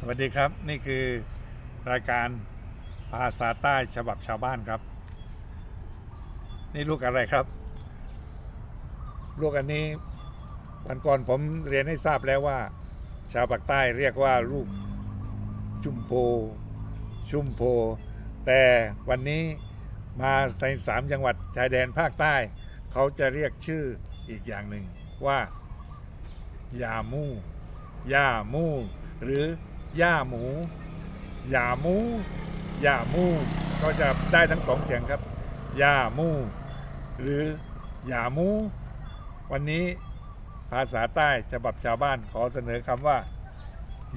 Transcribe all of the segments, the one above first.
สวัสดีครับนี่คือรายการภาษาใต้ฉบับชาวบ้านครับ นี่ลูกอะไรครับ ลูกอันนี้วันก่อนผมเรียนให้ทราบแล้วว่า ชาวปากใต้เรียกว่าลูกจุมโพ ชุมโพ แต่วันนี้มาในสามจังหวัดชายแดนภาคใต้ เขาจะเรียกชื่ออีกอย่างหนึ่งว่า ยามูยามูหรื ย่าหมูย่ามูย่ามูก็จะได้ทั้งสองเสียงครับย่ามู หรือย่ามู วันนี้ภาษาใต้ฉบับชาวบ้านขอเสนอคำว่า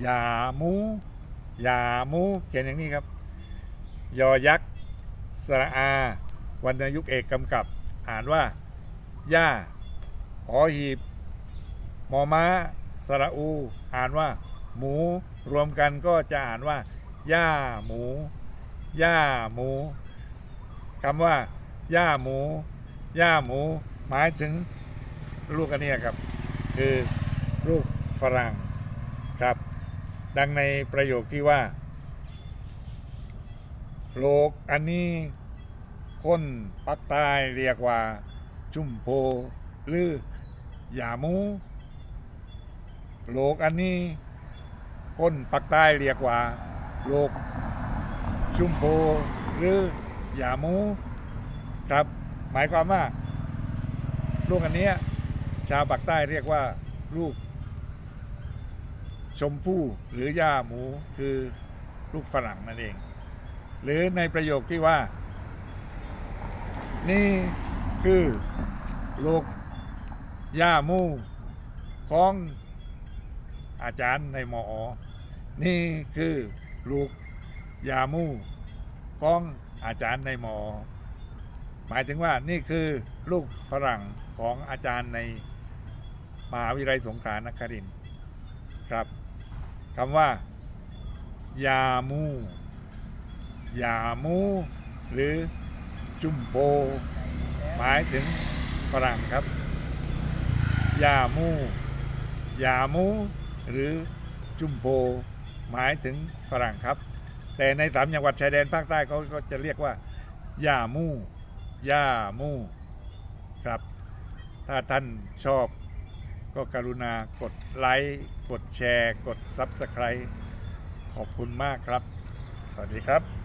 ย่ามูย่ามูเขียนอย่างนี้ครับ ยอยักษ์สระอา วรรณยุกต์เอกกำกับ อ่านว่าย่าหอหีบมอม้า สระอู อ่านว่า หมูรวมกันก็จะอ่านว่าย่าหมูย่าหมูคำว่าย่าหมูย่าหมู หมายถึงลูกอันนี้ครับ คือลูกฝรั่งครับ ดังในประโยคที่ว่า โลกอันนี้คนปักใต้เรียกว่า จุ่มโพหรืออย่าหมู โลกอันนี้ คนปักใต้เรียกว่าโลกชุมโพหรือยาหมูครับ หมายความว่าลูกอันนี้ชาวปากใต้เรียกว่าลูก ชมพู่หรือย่าหมูคือลูกฝรั่งนั่นเอง หรือในประโยคที่ว่า นี่คือลูกย่าหมูของ อาจารย์ในมอ นี่คือลูกยาหมูของอาจารย์ในมอ หมายถึงว่านี่คือลูกฝรั่งของอาจารย์ในมหาวิทยาลัยสงขลานครินทร์ครับคำว่า ยามูยามู หรือจุมโป หมายถึงฝรั่งครับ ยามู ยามู หรือจุมโพหมายถึงฝรั่งครับ แต่ในสามจังหวัดชายแดนภาคใต้เขาก็จะเรียกว่าย่ามูย่ามูครับ ถ้าท่านชอบก็กรุณากดไลค์กดแชร์ กด Subscribe ขอบคุณมากครับ สวัสดีครับ